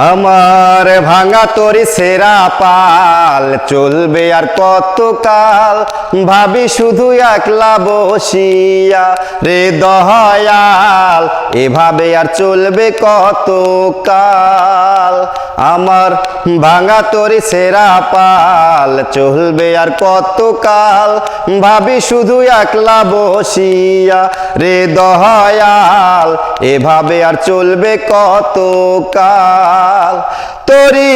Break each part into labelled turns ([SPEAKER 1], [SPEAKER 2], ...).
[SPEAKER 1] আমার ভাঙা তরি সেরা পাল চলবে আর কতকাল? ভাবি শুধু একলা বসিয়া রে দয়াল এভাবে আর চলবে কতকাল আমার ভাঙা তরি সেরা পাল, চলবে আর কতকাল ভাবি শুধু একলা বসিয়া রে দয়াল, এভাবে আর চলবে কতকাল তরি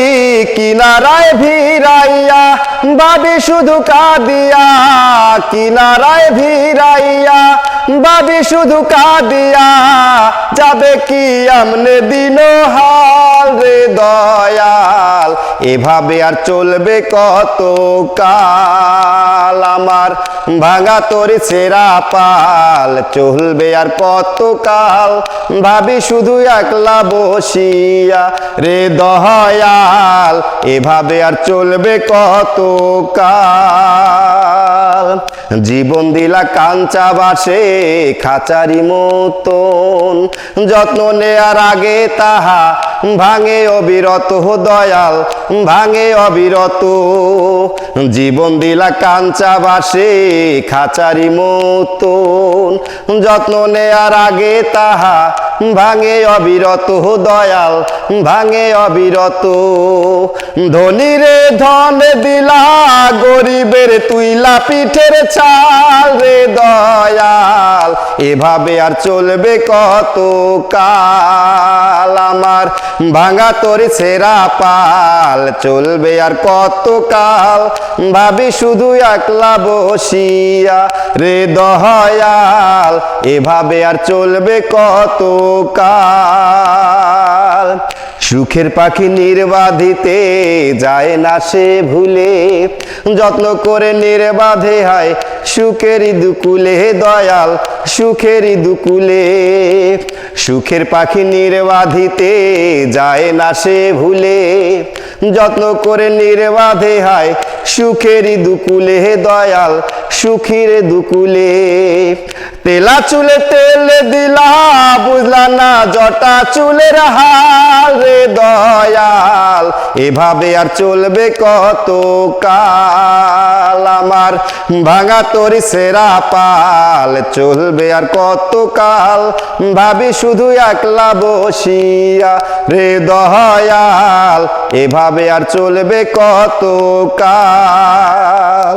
[SPEAKER 1] কিনারায় ভিড়াইয়া, ভাবি শুধু কাঁদিয়া, কিনারায় ভিড়াইয়া ভাবি শুধু কাঁদিয়া যাবে কি আমনে দিন হাল রে দয়াল? এভাবে আর চলবে কত কাল? আমার ভাঙা তরি সেরা পাল, চলবে আর কত কাল? ভাবি শুধু একলা বসিয়া রে দয়াল, এভাবে আর চলবে কত কাল? জীবন দিলা কাঞ্চা বাসে, খাচারি মতন। যত্ন নেয়ার আগে তাহা ভাঙে অবিরত দয়াল, ভাঙে অবিরত। জীবন দিলা কাঞ্চা বাসে, খাচারি মতন। যত্ন নেয়ার আগে তাহা ভাঙে অবিরত দয়াল, ভাঙে অবিরত। ধনীরে ধন দিলা, গরিবের তুইলা পিঠের চাল রে দয়াল। এভাবে আর চলবে কত কাল? আমার ভাঙা তোর সেরা পাল, চলবে আর কত কাল? ভাবি শুধু একলা বসিয়া রে দয়াল, এভাবে আর চলবে কত কাল সুখের পাখি নির্বাধিতে যায় না সে ভুলে। যত্ন করে নির্বাধে হয় সুখেরই দুকুলে দয়াল সুখেরই দুকুলে। সুখের পাখি নির্বাধিতে যায় না সে ভুলে। যত্ন করে নির্বাধে হয় সুখেরই দুকুলে দয়াল, সুখীর দুকুলে। তেলা চুলে তেল দিলা, বুঝলা না জটা চুলের হাল রে দয়াল। এভাবে আর চলবে কত কাল? আমার ভাঙা তোর সেরা পাল, চলবে আর কতকাল? ভাবি শুধু একলা বসিয়া রে দয়াল এভাবে আর চলবে কত কাল